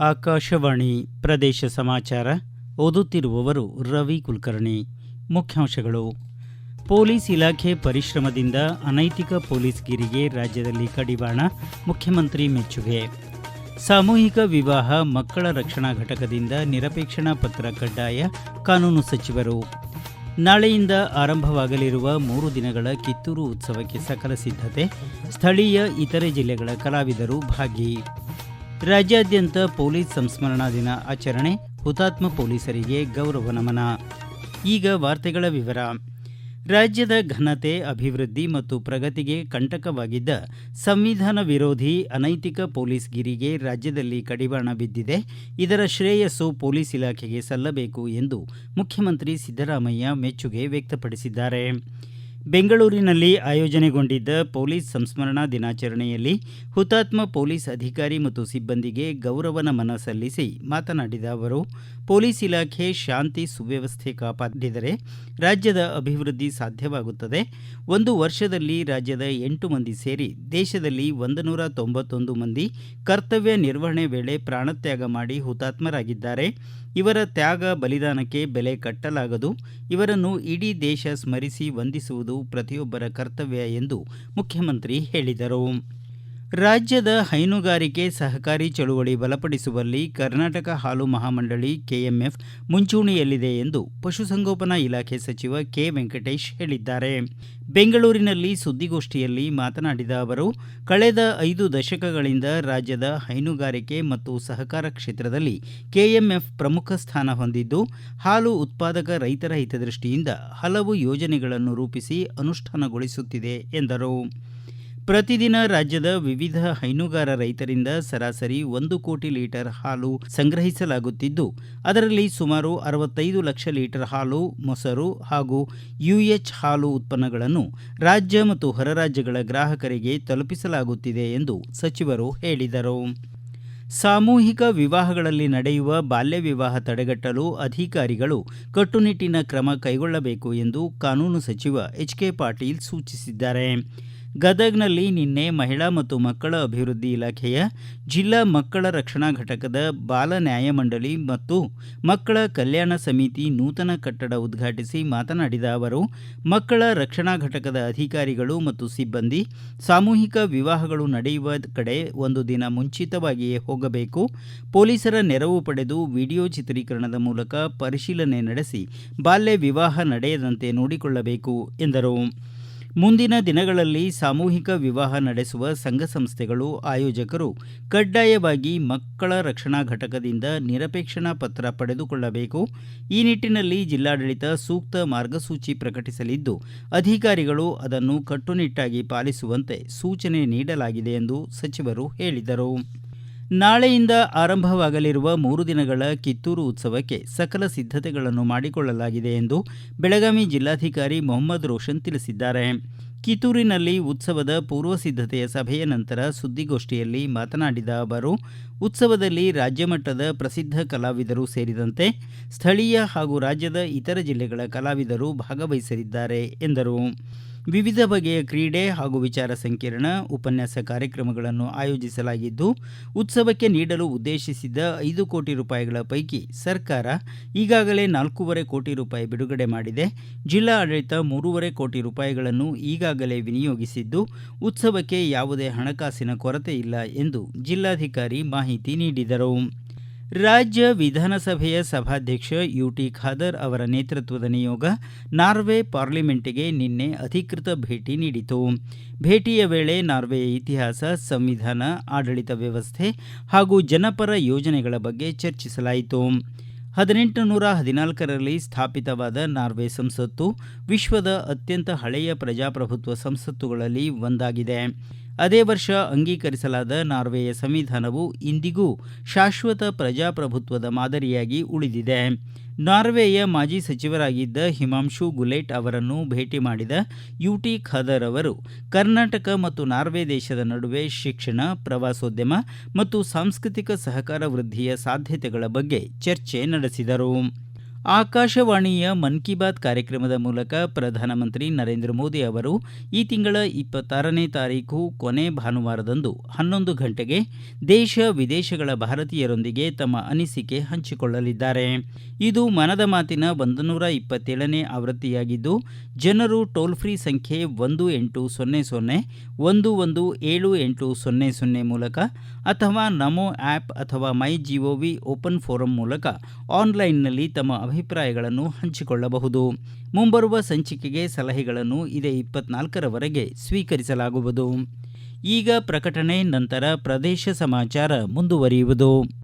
ಆಕಾಶವಾಣಿ ಪ್ರದೇಶ ಸಮಾಚಾರ ಓದುತ್ತಿರುವವರು ರವಿ ಕುಲಕರ್ಣಿ. ಮುಖ್ಯಾಂಶಗಳು. ಪೊಲೀಸ್ ಇಲಾಖೆ ಪರಿಶ್ರಮದಿಂದ ಅನೈತಿಕ ಪೊಲೀಸ್ಗಿರಿಗೆ ರಾಜ್ಯದಲ್ಲಿ ಕಡಿವಾಣ, ಮುಖ್ಯಮಂತ್ರಿ ಮೆಚ್ಚುಗೆ. ಸಾಮೂಹಿಕ ವಿವಾಹ, ಮಕ್ಕಳ ರಕ್ಷಣಾ ಘಟಕದಿಂದ ನಿರಪೇಕ್ಷಣಾ ಪತ್ರ ಕಡ್ಡಾಯ ಕಾನೂನು ಸಚಿವರು. ನಾಳೆಯಿಂದ ಆರಂಭವಾಗಲಿರುವ ಮೂರು ದಿನಗಳ ಕಿತ್ತೂರು ಉತ್ಸವಕ್ಕೆ ಸಕಲ ಸಿದ್ಧತೆ, ಸ್ಥಳೀಯ ಇತರೆ ಜಿಲ್ಲೆಗಳ ಕಲಾವಿದರು ಭಾಗಿ. ರಾಜ್ಯಾದ್ಯಂತ ಪೊಲೀಸ್ ಸಂಸ್ಮರಣಾ ದಿನ ಆಚರಣೆ, ಹುತಾತ್ಮ ಪೊಲೀಸರಿಗೆ ಗೌರವ ನಮನ. ಈಗ ವಾರ್ತೆಗಳ ವಿವರ. ರಾಜ್ಯದ ಘನತೆ, ಅಭಿವೃದ್ಧಿ ಮತ್ತು ಪ್ರಗತಿಗೆ ಕಂಟಕವಾಗಿದ್ದ ಸಂವಿಧಾನ ವಿರೋಧಿ ಅನೈತಿಕ ಪೊಲೀಸ್ ಗಿರಿಗೆ ರಾಜ್ಯದಲ್ಲಿ ಕಡಿವಾಣ ಬಿದ್ದಿದೆ. ಇದರ ಶ್ರೇಯಸ್ಸು ಪೊಲೀಸ್ ಇಲಾಖೆಗೆ ಸಲ್ಲಬೇಕು ಎಂದು ಮುಖ್ಯಮಂತ್ರಿ ಸಿದ್ದರಾಮಯ್ಯ ಮೆಚ್ಚುಗೆ ವ್ಯಕ್ತಪಡಿಸಿದ್ದಾರೆ. ಬೆಂಗಳೂರಿನಲ್ಲಿ ಆಯೋಜನೆಗೊಂಡಿದ್ದ ಪೊಲೀಸ್ ಸಂಸ್ಮರಣಾ ದಿನಾಚರಣೆಯಲ್ಲಿ ಹುತಾತ್ಮ ಪೊಲೀಸ್ ಅಧಿಕಾರಿ ಮತ್ತು ಸಿಬ್ಬಂದಿಗೆ ಗೌರವ ನಮನ ಸಲ್ಲಿಸಿ ಮಾತನಾಡಿದ ಅವರು ಪೊಲೀಸ್ ಇಲಾಖೆ ಶಾಂತಿ ಸುವ್ಯವಸ್ಥೆ ಕಾಪಾಡಿದರೆ ರಾಜ್ಯದ ಅಭಿವೃದ್ಧಿ ಸಾಧ್ಯವಾಗುತ್ತದೆ. ಒಂದು ವರ್ಷದಲ್ಲಿ ರಾಜ್ಯದ ಎಂಟು ಮಂದಿ ಸೇರಿ ದೇಶದಲ್ಲಿ ಒಂದು ನೂರ ತೊಂಬತ್ತೊಂದು ಮಂದಿ ಕರ್ತವ್ಯ ನಿರ್ವಹಣೆ ವೇಳೆ ಪ್ರಾಣತ್ಯಾಗ ಮಾಡಿ ಹುತಾತ್ಮರಾಗಿದ್ದಾರೆ. ಇವರ ತ್ಯಾಗ ಬಲಿದಾನಕ್ಕೆ ಬೆಲೆ ಕಟ್ಟಲಾಗದು. ಇವರನ್ನು ಇಡೀ ದೇಶ ಸ್ಮರಿಸಿ ವಂದಿಸುವುದು ಪ್ರತಿಯೊಬ್ಬರ ಕರ್ತವ್ಯ ಎಂದು ಮುಖ್ಯಮಂತ್ರಿ ಹೇಳಿದರು. ರಾಜ್ಯದ ಹೈನುಗಾರಿಕೆ ಸಹಕಾರಿ ಚಳುವಳಿ ಬಲಪಡಿಸುವಲ್ಲಿ ಕರ್ನಾಟಕ ಹಾಲು ಮಹಾಮಂಡಳಿ ಕೆಎಂಎಫ್ ಮುಂಚೂಣಿಯಲ್ಲಿದೆ ಎಂದು ಪಶುಸಂಗೋಪನಾ ಇಲಾಖೆ ಸಚಿವ ಕೆ ವೆಂಕಟೇಶ್ ಹೇಳಿದ್ದಾರೆ. ಬೆಂಗಳೂರಿನಲ್ಲಿ ಸುದ್ದಿಗೋಷ್ಠಿಯಲ್ಲಿ ಮಾತನಾಡಿದ ಅವರು, ಕಳೆದ ಐದು ದಶಕಗಳಿಂದ ರಾಜ್ಯದ ಹೈನುಗಾರಿಕೆ ಮತ್ತು ಸಹಕಾರ ಕ್ಷೇತ್ರದಲ್ಲಿ ಕೆಎಂಎಫ್ ಪ್ರಮುಖ ಸ್ಥಾನ ಹೊಂದಿದ್ದು, ಹಾಲು ಉತ್ಪಾದಕ ರೈತರ ಹಿತದೃಷ್ಟಿಯಿಂದ ಹಲವು ಯೋಜನೆಗಳನ್ನು ರೂಪಿಸಿ ಅನುಷ್ಠಾನಗೊಳಿಸುತ್ತಿದೆ ಎಂದರು. ಪ್ರತಿದಿನ ರಾಜ್ಯದ ವಿವಿಧ ಹೈನುಗಾರ ರೈತರಿಂದ ಸರಾಸರಿ ಒಂದು ಕೋಟಿ ಲೀಟರ್ ಹಾಲು ಸಂಗ್ರಹಿಸಲಾಗುತ್ತಿದ್ದು, ಅದರಲ್ಲಿ ಸುಮಾರು ಅರವತ್ತೈದು ಲಕ್ಷ ಲೀಟರ್ ಹಾಲು, ಮೊಸರು ಹಾಗೂ ಯುಎಚ್ ಹಾಲು ಉತ್ಪನ್ನಗಳನ್ನು ರಾಜ್ಯ ಮತ್ತು ಹೊರರಾಜ್ಯಗಳ ಗ್ರಾಹಕರಿಗೆ ತಲುಪಿಸಲಾಗುತ್ತಿದೆ ಎಂದು ಸಚಿವರು ಹೇಳಿದರು. ಸಾಮೂಹಿಕ ವಿವಾಹಗಳಲ್ಲಿ ನಡೆಯುವ ಬಾಲ್ಯ ವಿವಾಹ ತಡೆಗಟ್ಟಲು ಅಧಿಕಾರಿಗಳು ಕಟ್ಟುನಿಟ್ಟಿನ ಕ್ರಮ ಕೈಗೊಳ್ಳಬೇಕು ಎಂದು ಕಾನೂನು ಸಚಿವ ಎಚ್ ಕೆ ಪಾಟೀಲ್ ಸೂಚಿಸಿದ್ದಾರೆ. ಗದಗ್ನಲ್ಲಿ ನಿನ್ನೆ ಮಹಿಳಾ ಮತ್ತು ಮಕ್ಕಳ ಅಭಿವೃದ್ಧಿ ಇಲಾಖೆಯ ಜಿಲ್ಲಾ ಮಕ್ಕಳ ರಕ್ಷಣಾ ಘಟಕದ ಬಾಲ ನ್ಯಾಯಮಂಡಳಿ ಮತ್ತು ಮಕ್ಕಳ ಕಲ್ಯಾಣ ಸಮಿತಿ ನೂತನ ಕಟ್ಟಡ ಉದ್ಘಾಟಿಸಿ ಮಾತನಾಡಿದ ಅವರು, ಮಕ್ಕಳ ರಕ್ಷಣಾ ಘಟಕದ ಅಧಿಕಾರಿಗಳು ಮತ್ತು ಸಿಬ್ಬಂದಿ ಸಾಮೂಹಿಕ ವಿವಾಹಗಳು ನಡೆಯುವ ಕಡೆ ಒಂದು ದಿನ ಮುಂಚಿತವಾಗಿಯೇ ಹೋಗಬೇಕು. ಪೊಲೀಸರ ನೆರವು ಪಡೆದು ವಿಡಿಯೋ ಚಿತ್ರೀಕರಣದ ಮೂಲಕ ಪರಿಶೀಲನೆ ನಡೆಸಿ ಬಾಲ್ಯ ವಿವಾಹ ನಡೆಯದಂತೆ ನೋಡಿಕೊಳ್ಳಬೇಕು ಎಂದರು. ಮುಂದಿನ ದಿನಗಳಲ್ಲಿ ಸಾಮೂಹಿಕ ವಿವಾಹ ನಡೆಸುವ ಸಂಘ ಸಂಸ್ಥೆಗಳು, ಆಯೋಜಕರು ಕಡ್ಡಾಯವಾಗಿ ಮಕ್ಕಳ ರಕ್ಷಣಾ ಘಟಕದಿಂದ ನಿರಪೇಕ್ಷಣಾ ಪತ್ರ ಪಡೆದುಕೊಳ್ಳಬೇಕು. ಈ ನಿಟ್ಟಿನಲ್ಲಿ ಜಿಲ್ಲಾಡಳಿತ ಸೂಕ್ತ ಮಾರ್ಗಸೂಚಿ ಪ್ರಕಟಿಸಲಿದ್ದು, ಅಧಿಕಾರಿಗಳು ಅದನ್ನು ಕಟ್ಟುನಿಟ್ಟಾಗಿ ಪಾಲಿಸುವಂತೆ ಸೂಚನೆ ನೀಡಲಾಗಿದೆ ಎಂದು ಸಚಿವರು ಹೇಳಿದರು. ನಾಳೆಯಿಂದ ಆರಂಭವಾಗಲಿರುವ ಮೂರು ದಿನಗಳ ಕಿತ್ತೂರು ಉತ್ಸವಕ್ಕೆ ಸಕಲ ಸಿದ್ಧತೆಗಳನ್ನು ಮಾಡಿಕೊಳ್ಳಲಾಗಿದೆ ಎಂದು ಬೆಳಗಾವಿ ಜಿಲ್ಲಾಧಿಕಾರಿ ಮೊಹಮ್ಮದ್ ರೋಷನ್ ತಿಳಿಸಿದ್ದಾರೆ. ಕಿತ್ತೂರಿನಲ್ಲಿ ಉತ್ಸವದ ಪೂರ್ವ ಸಿದ್ಧತೆಯ ಸಭೆಯ ನಂತರ ಸುದ್ದಿಗೋಷ್ಠಿಯಲ್ಲಿ ಮಾತನಾಡಿದ ಅವರು, ಉತ್ಸವದಲ್ಲಿ ರಾಜ್ಯಮಟ್ಟದ ಪ್ರಸಿದ್ಧ ಕಲಾವಿದರು ಸೇರಿದಂತೆ ಸ್ಥಳೀಯ ಹಾಗೂ ರಾಜ್ಯದ ಇತರ ಜಿಲ್ಲೆಗಳ ಕಲಾವಿದರು ಭಾಗವಹಿಸಲಿದ್ದಾರೆ ಎಂದರು. ವಿವಿಧ ಬಗೆಯ ಕ್ರೀಡೆ ಹಾಗೂ ವಿಚಾರ ಸಂಕಿರಣ, ಉಪನ್ಯಾಸ ಕಾರ್ಯಕ್ರಮಗಳನ್ನು ಆಯೋಜಿಸಲಾಗಿದ್ದು, ಉತ್ಸವಕ್ಕೆ ನೀಡಲು ಉದ್ದೇಶಿಸಿದ್ದ ಐದು ಕೋಟಿ ರೂಪಾಯಿಗಳ ಪೈಕಿ ಸರ್ಕಾರ ಈಗಾಗಲೇ ನಾಲ್ಕೂವರೆ ಕೋಟಿ ರೂಪಾಯಿ ಬಿಡುಗಡೆ ಮಾಡಿದೆ. ಜಿಲ್ಲಾ ಆಡಳಿತ ಮೂರುವರೆ ಕೋಟಿ ರೂಪಾಯಿಗಳನ್ನು ಈಗಾಗಲೇ ವಿನಿಯೋಗಿಸಿದ್ದು, ಉತ್ಸವಕ್ಕೆ ಯಾವುದೇ ಹಣಕಾಸಿನ ಕೊರತೆ ಇಲ್ಲ ಎಂದು ಜಿಲ್ಲಾಧಿಕಾರಿ ಮಾಹಿತಿ ನೀಡಿದರು. ರಾಜ್ಯ ವಿಧಾನಸಭೆಯ ಸಭಾಧ್ಯಕ್ಷ ಯುಟಿ ಖಾದರ್ ಅವರ ನೇತೃತ್ವದ ನಿಯೋಗ ನಾರ್ವೆ ಪಾರ್ಲಿಮೆಂಟ್ಗೆ ನಿನ್ನೆ ಅಧಿಕೃತ ಭೇಟಿ ನೀಡಿತು. ಭೇಟಿಯ ವೇಳೆ ನಾರ್ವೆಯ ಇತಿಹಾಸ, ಸಂವಿಧಾನ, ಆಡಳಿತ ವ್ಯವಸ್ಥೆ ಹಾಗೂ ಜನಪರ ಯೋಜನೆಗಳ ಬಗ್ಗೆ ಚರ್ಚಿಸಲಾಯಿತು. ಹದಿನೆಂಟು ನೂರ ಹದಿನಾಲ್ಕರಲ್ಲಿ ಸ್ಥಾಪಿತವಾದ ನಾರ್ವೆ ಸಂಸತ್ತು ವಿಶ್ವದ ಅತ್ಯಂತ ಹಳೆಯ ಪ್ರಜಾಪ್ರಭುತ್ವ ಸಂಸತ್ತುಗಳಲ್ಲಿ ಒಂದಾಗಿದೆ. ಅದೇ ವರ್ಷ ಅಂಗೀಕರಿಸಲಾದ ನಾರ್ವೆಯ ಸಂವಿಧಾನವು ಇಂದಿಗೂ ಶಾಶ್ವತ ಪ್ರಜಾಪ್ರಭುತ್ವದ ಮಾದರಿಯಾಗಿ ಉಳಿದಿದೆ. ನಾರ್ವೆಯ ಮಾಜಿ ಸಚಿವರಾಗಿದ್ದ ಹಿಮಾಂಶು ಗುಲೇಟ್ ಅವರನ್ನು ಭೇಟಿ ಮಾಡಿದ ಯುಟಿ ಖಾದರ್ ಅವರು, ಕರ್ನಾಟಕ ಮತ್ತು ನಾರ್ವೆ ದೇಶದ ನಡುವೆ ಶಿಕ್ಷಣ, ಪ್ರವಾಸೋದ್ಯಮ ಮತ್ತು ಸಾಂಸ್ಕೃತಿಕ ಸಹಕಾರ ವೃದ್ಧಿಯ ಸಾಧ್ಯತೆಗಳ ಬಗ್ಗೆ ಚರ್ಚೆ ನಡೆಸಿದರು. ಆಕಾಶವಾಣಿಯ ಮನ್ ಕಿ ಬಾತ್ ಕಾರ್ಯಕ್ರಮದ ಮೂಲಕ ಪ್ರಧಾನಮಂತ್ರಿ ನರೇಂದ್ರ ಮೋದಿ ಅವರು ಈ ತಿಂಗಳ ಇಪ್ಪತ್ತಾರನೇ ತಾರೀಕು ಕೊನೆ ಭಾನುವಾರದಂದು ಹನ್ನೊಂದು ಗಂಟೆಗೆ ದೇಶ ವಿದೇಶಗಳ ಭಾರತೀಯರೊಂದಿಗೆ ತಮ್ಮ ಅನಿಸಿಕೆ ಹಂಚಿಕೊಳ್ಳಲಿದ್ದಾರೆ. ಇದು ಮನದ ಮಾತಿನ ಒಂದು ನೂರ ಇಪ್ಪತ್ತೇಳನೇ ಆವೃತ್ತಿಯಾಗಿದ್ದು, ಜನರು ಟೋಲ್ ಫ್ರೀ ಸಂಖ್ಯೆ ಒಂದು ಎಂಟು ಸೊನ್ನೆ ಸೊನ್ನೆ ಒಂದು ಒಂದು ಏಳು ಎಂಟು ಸೊನ್ನೆ ಸೊನ್ನೆ ಮೂಲಕ ಅಥವಾ ನಮೋ ಆ್ಯಪ್ ಅಥವಾ ಮೈ ಜಿಒವಿ ಓಪನ್ ಫೋರಂ ಮೂಲಕ ಆನ್ಲೈನ್ನಲ್ಲಿ ತಮ್ಮ ಅಭಿಪ್ರಾಯಗಳನ್ನು ಹಂಚಿಕೊಳ್ಳಬಹುದು. ಮುಂಬರುವ ಸಂಚಿಕೆಗೆ ಸಲಹೆಗಳನ್ನು ಇದೇ ಇಪ್ಪತ್ನಾಲ್ಕರವರೆಗೆ ಸ್ವೀಕರಿಸಲಾಗುವುದು. ಈಗ ಪ್ರಕಟಣೆ, ನಂತರ ಪ್ರದೇಶ ಸಮಾಚಾರ ಮುಂದುವರಿಯುವುದು.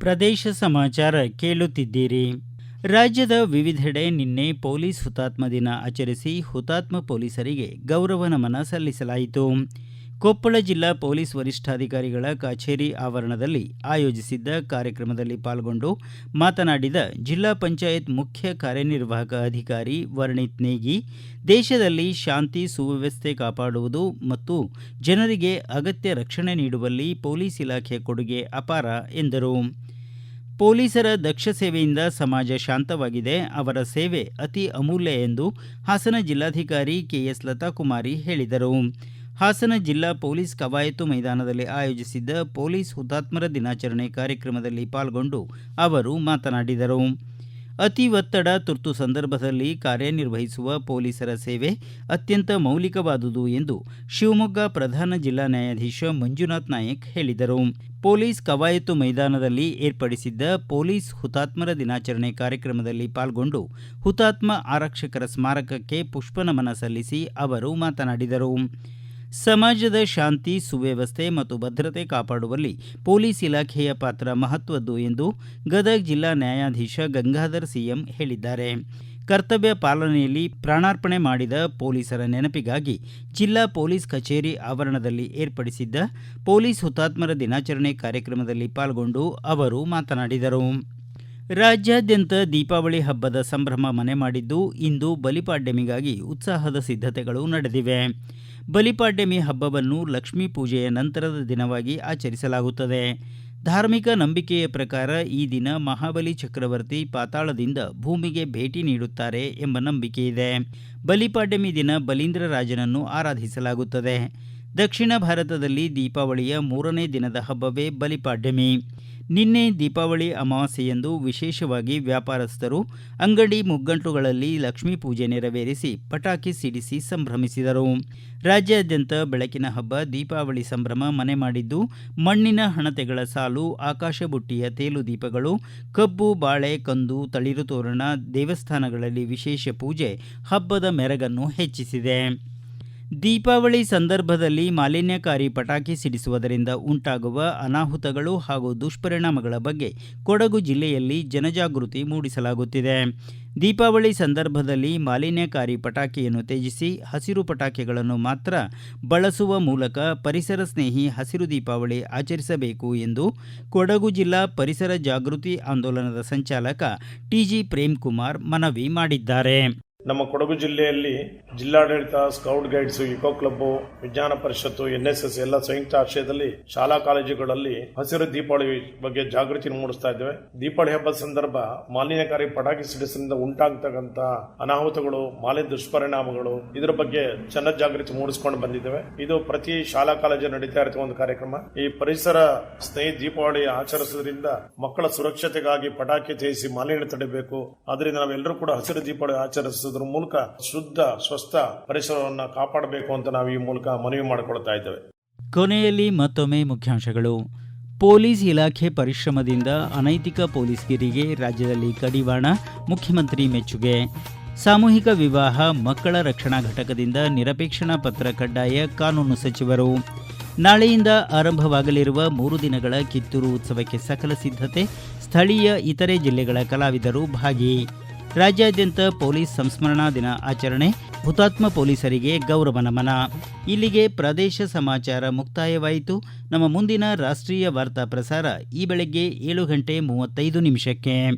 ಪ್ರದೇಶ ಸಮಾಚಾರ ಕೇಳುತ್ತಿದ್ದೀರಿ. ರಾಜ್ಯದ ವಿವಿಧೆಡೆ ನಿನ್ನೆ ಪೊಲೀಸ್ ಹುತಾತ್ಮ ದಿನ ಆಚರಿಸಿ ಹುತಾತ್ಮ ಪೊಲೀಸರಿಗೆ ಗೌರವ ನಮನ ಸಲ್ಲಿಸಲಾಯಿತು. ಕೊಪ್ಪಳ ಜಿಲ್ಲಾ ಪೊಲೀಸ್ ವರಿಷ್ಠಾಧಿಕಾರಿಗಳ ಕಚೇರಿ ಆವರಣದಲ್ಲಿ ಆಯೋಜಿಸಿದ್ದ ಕಾರ್ಯಕ್ರಮದಲ್ಲಿ ಪಾಲ್ಗೊಂಡು ಮಾತನಾಡಿದ ಜಿಲ್ಲಾ ಪಂಚಾಯತ್ ಮುಖ್ಯ ಕಾರ್ಯನಿರ್ವಾಹಕ ಅಧಿಕಾರಿ ವರ್ಣಿತ್ ನೇಗಿ ದೇಶದಲ್ಲಿ ಶಾಂತಿ ಸುವ್ಯವಸ್ಥೆ ಕಾಪಾಡುವುದು ಮತ್ತು ಜನರಿಗೆ ಅಗತ್ಯ ರಕ್ಷಣೆ ನೀಡುವಲ್ಲಿ ಪೊಲೀಸ್ ಇಲಾಖೆ ಕೊಡುಗೆ ಅಪಾರ ಎಂದರು. ಪೊಲೀಸರ ದಕ್ಷ ಸೇವೆಯಿಂದ ಸಮಾಜ ಶಾಂತವಾಗಿದೆ, ಅವರ ಸೇವೆ ಅತಿ ಅಮೂಲ್ಯ ಎಂದು ಹಾಸನ ಜಿಲ್ಲಾಧಿಕಾರಿ ಕೆಎಸ್ ಲತಾಕುಮಾರಿ ಹೇಳಿದರು. ಹಾಸನ ಜಿಲ್ಲಾ ಪೊಲೀಸ್ ಕವಾಯತು ಮೈದಾನದಲ್ಲಿ ಆಯೋಜಿಸಿದ್ದ ಪೊಲೀಸ್ ಹುತಾತ್ಮರ ದಿನಾಚರಣೆ ಕಾರ್ಯಕ್ರಮದಲ್ಲಿ ಪಾಲ್ಗೊಂಡು ಅವರು ಮಾತನಾಡಿದರು. ಅತಿ ಒತ್ತಡ, ತುರ್ತು ಸಂದರ್ಭದಲ್ಲಿ ಕಾರ್ಯನಿರ್ವಹಿಸುವ ಪೊಲೀಸರ ಸೇವೆ ಅತ್ಯಂತ ಮೌಲಿಕವಾದುದು ಎಂದು ಶಿವಮೊಗ್ಗ ಪ್ರಧಾನ ಜಿಲ್ಲಾ ನ್ಯಾಯಾಧೀಶ ಮಂಜುನಾಥ್ ನಾಯಕ್ ಹೇಳಿದರು. ಪೊಲೀಸ್ ಕವಾಯತು ಮೈದಾನದಲ್ಲಿ ಏರ್ಪಡಿಸಿದ್ದ ಪೊಲೀಸ್ ಹುತಾತ್ಮರ ದಿನಾಚರಣೆ ಕಾರ್ಯಕ್ರಮದಲ್ಲಿ ಪಾಲ್ಗೊಂಡು ಹುತಾತ್ಮ ಆರಕ್ಷಕರ ಸ್ಮಾರಕಕ್ಕೆ ಪುಷ್ಪನಮನ ಸಲ್ಲಿಸಿ ಅವರು ಮಾತನಾಡಿದರು. ಸಮಾಜದ ಶಾಂತಿ, ಸುವ್ಯವಸ್ಥೆ ಮತ್ತು ಭದ್ರತೆ ಕಾಪಾಡುವಲ್ಲಿ ಪೊಲೀಸ್ ಇಲಾಖೆಯ ಪಾತ್ರ ಮಹತ್ವದ್ದು ಎಂದು ಗದಗ ಜಿಲ್ಲಾ ನ್ಯಾಯಾಧೀಶ ಗಂಗಾಧರ್ ಸಿಎಂ ಹೇಳಿದ್ದಾರೆ. ಕರ್ತವ್ಯ ಪಾಲನೆಯಲ್ಲಿ ಪ್ರಾಣಾರ್ಪಣೆ ಮಾಡಿದ ಪೊಲೀಸರ ನೆನಪಿಗಾಗಿ ಜಿಲ್ಲಾ ಪೊಲೀಸ್ ಕಚೇರಿ ಆವರಣದಲ್ಲಿ ಏರ್ಪಡಿಸಿದ್ದ ಪೊಲೀಸ್ ಹುತಾತ್ಮರ ದಿನಾಚರಣೆ ಕಾರ್ಯಕ್ರಮದಲ್ಲಿ ಪಾಲ್ಗೊಂಡು ಅವರು ಮಾತನಾಡಿದರು. ರಾಜ್ಯಾದ್ಯಂತ ದೀಪಾವಳಿ ಹಬ್ಬದ ಸಂಭ್ರಮ ಮನೆ ಮಾಡಿದ್ದು ಇಂದು ಬಲಿಪಾಡ್ಯಮಿಗಾಗಿ ಉತ್ಸಾಹದ ಸಿದ್ಧತೆಗಳು ನಡೆದಿವೆ. ಬಲಿಪಾಡ್ಯಮಿ ಹಬ್ಬವನ್ನು ಲಕ್ಷ್ಮೀ ಪೂಜೆಯ ನಂತರದ ದಿನವಾಗಿ ಆಚರಿಸಲಾಗುತ್ತದೆ. ಧಾರ್ಮಿಕ ನಂಬಿಕೆಯ ಪ್ರಕಾರ ಈ ದಿನ ಮಹಾಬಲಿ ಚಕ್ರವರ್ತಿ ಪಾತಾಳದಿಂದ ಭೂಮಿಗೆ ಭೇಟಿ ನೀಡುತ್ತಾರೆ ಎಂಬ ನಂಬಿಕೆ ಇದೆ. ಬಲಿಪಾಡ್ಯಮಿ ದಿನ ಬಲೀಂದ್ರ ರಾಜನನ್ನು ಆರಾಧಿಸಲಾಗುತ್ತದೆ. ದಕ್ಷಿಣ ಭಾರತದಲ್ಲಿ ದೀಪಾವಳಿಯ ಮೂರನೇ ದಿನದ ಹಬ್ಬವೇ ಬಲಿಪಾಡ್ಯಮಿ. ನಿನ್ನೆ ದೀಪಾವಳಿ ಅಮಾವಾಸ್ಯೆಯಂದು ವಿಶೇಷವಾಗಿ ವ್ಯಾಪಾರಸ್ಥರು ಅಂಗಡಿ ಮುಗ್ಗಂಟುಗಳಲ್ಲಿ ಲಕ್ಷ್ಮೀ ಪೂಜೆ ನೆರವೇರಿಸಿ ಪಟಾಕಿ ಸಿಡಿಸಿ ಸಂಭ್ರಮಿಸಿದರು. ರಾಜ್ಯಾದ್ಯಂತ ಬೆಳಕಿನ ಹಬ್ಬ ದೀಪಾವಳಿ ಸಂಭ್ರಮ ಮನೆ ಮಾಡಿದ್ದು, ಮಣ್ಣಿನ ಹಣತೆಗಳ ಸಾಲು, ಆಕಾಶ ಬುಟ್ಟಿಯ ತೇಲು ದೀಪಗಳು, ಕಬ್ಬು, ಬಾಳೆ, ಕಂದು, ತಳಿರು ತೋರಣ, ದೇವಸ್ಥಾನಗಳಲ್ಲಿ ವಿಶೇಷ ಪೂಜೆ ಹಬ್ಬದ ಮೆರಗನ್ನು ಹೆಚ್ಚಿಸಿದೆ. ದೀಪಾವಳಿ ಸಂದರ್ಭದಲ್ಲಿ ಮಾಲಿನ್ಯಕಾರಿ ಪಟಾಕಿ ಸಿಡಿಸುವುದರಿಂದ ಉಂಟಾಗುವ ಅನಾಹುತಗಳು ಹಾಗೂ ದುಷ್ಪರಿಣಾಮಗಳ ಬಗ್ಗೆ ಕೊಡಗು ಜಿಲ್ಲೆಯಲ್ಲಿ ಜನಜಾಗೃತಿ ಮೂಡಿಸಲಾಗುತ್ತಿದೆ. ದೀಪಾವಳಿ ಸಂದರ್ಭದಲ್ಲಿ ಮಾಲಿನ್ಯಕಾರಿ ಪಟಾಕಿಯನ್ನು ತ್ಯಜಿಸಿ ಹಸಿರು ಪಟಾಕಿಗಳನ್ನು ಮಾತ್ರ ಬಳಸುವ ಮೂಲಕ ಪರಿಸರ ಸ್ನೇಹಿ ಹಸಿರು ದೀಪಾವಳಿ ಆಚರಿಸಬೇಕು ಎಂದು ಕೊಡಗು ಜಿಲ್ಲಾ ಪರಿಸರ ಜಾಗೃತಿ ಆಂದೋಲನದ ಸಂಚಾಲಕ ಟಿಜಿ ಪ್ರೇಮ್ಕುಮಾರ್ ಮನವಿ ಮಾಡಿದ್ದಾರೆ. ನಮ್ಮ ಕೊಡಗು ಜಿಲ್ಲೆಯಲ್ಲಿ ಜಿಲ್ಲಾಡಳಿತ, ಸ್ಕೌಟ್ ಗೈಡ್ಸ್, ಇಕೋ ಕ್ಲಬ್ ವಿಜ್ಞಾನ ಪರಿಷತ್ತು, ಎನ್ಎಸ್ಎಸ್ ಎಲ್ಲ ಸಂಯುಕ್ತ ಆಶ್ರಯದಲ್ಲಿ ಶಾಲಾ ಕಾಲೇಜುಗಳಲ್ಲಿ ಹಸಿರು ದೀಪಾವಳಿ ಬಗ್ಗೆ ಜಾಗೃತಿ ಮೂಡಿಸ್ತಾ ಇದ್ದೇವೆ. ದೀಪಾವಳಿ ಹಬ್ಬದ ಸಂದರ್ಭ ಮಾಲಿನ್ಯಕಾರಿ ಪಟಾಕಿ ಸಿಡಿಸಿನಿಂದ ಉಂಟಾಗತಕ್ಕಂತ ಅನಾಹುತಗಳು ಮಾಲಿನ್ಯ ದುಷ್ಪರಿಣಾಮಗಳು ಇದರ ಬಗ್ಗೆ ಜನ ಜಾಗೃತಿ ಮೂಡಿಸಿಕೊಂಡು ಬಂದಿದ್ದೇವೆ. ಇದು ಪ್ರತಿ ಶಾಲಾ ಕಾಲೇಜು ನಡೀತಾ ಇರುವ ಒಂದು ಕಾರ್ಯಕ್ರಮ. ಈ ಪರಿಸರ ಸ್ನೇಹಿ ದೀಪಾವಳಿ ಆಚರಿಸುವುದರಿಂದ ಮಕ್ಕಳ ಸುರಕ್ಷತೆಗಾಗಿ ಪಟಾಕಿ ತೇಯಿಸಿ ಮಾಲಿನ್ಯ ತಡೆಯಬೇಕು. ಅದರಿಂದ ನಾವೆಲ್ಲರೂ ಕೂಡ ಹಸಿರು ದೀಪಾವಳಿ ಆಚರಿಸುವುದರ ಮೂಲಕ ಶುದ್ಧ, ಸ್ವಸ್ಥ ಪರಿಸರವನ್ನು ಕಾಪಾಡಬೇಕು ಅಂತ ನಾವು ಈ ಮೂಲಕ ಮನವಿ ಮಾಡಿಕೊಳ್ತಾ ಇದ್ದೇವೆ. ಕೊನೆಯಲ್ಲಿ ಮತ್ತೊಮ್ಮೆ ಮುಖ್ಯಾಂಶಗಳು. ಪೊಲೀಸ್ ಇಲಾಖೆ ಪರಿಶ್ರಮದಿಂದ ಅನೈತಿಕ ಪೊಲೀಸ್ಗಿರಿಗೆ ರಾಜ್ಯದಲ್ಲಿ ಕಡಿವಾಣ, ಮುಖ್ಯಮಂತ್ರಿ ಮೆಚ್ಚುಗೆ. ಸಾಮೂಹಿಕ ವಿವಾಹ, ಮಕ್ಕಳ ರಕ್ಷಣಾ ಘಟಕದಿಂದ ನಿರಪೇಕ್ಷಣಾ ಪತ್ರ ಕಡ್ಡಾಯ ಕಾನೂನು ಸಚಿವರು. ನಾಳೆಯಿಂದ ಆರಂಭವಾಗಲಿರುವ ಮೂರು ದಿನಗಳ ಕಿತ್ತೂರು ಉತ್ಸವಕ್ಕೆ ಸಕಲ ಸಿದ್ಧತೆ, ಸ್ಥಳೀಯ ಇತರೆ ಜಿಲ್ಲೆಗಳ ಕಲಾವಿದರು ಭಾಗಿ. ರಾಜ್ಯಾದ್ಯಂತ ಪೊಲೀಸ್ ಸಂಸ್ಮರಣಾ ದಿನ ಆಚರಣೆ, ಹುತಾತ್ಮ ಪೊಲೀಸರಿಗೆ ಗೌರವ ನಮನ. ಇಲ್ಲಿಗೆ ಪ್ರದೇಶ ಸಮಾಚಾರ ಮುಕ್ತಾಯವಾಯಿತು. ನಮ್ಮ ಮುಂದಿನ ರಾಷ್ಟ್ರೀಯ ವಾರ್ತಾ ಪ್ರಸಾರ ಈ ಬೆಳಗ್ಗೆ ಏಳು ಗಂಟೆ ಮೂವತ್ತೈದು ನಿಮಿಷಕ್ಕೆ.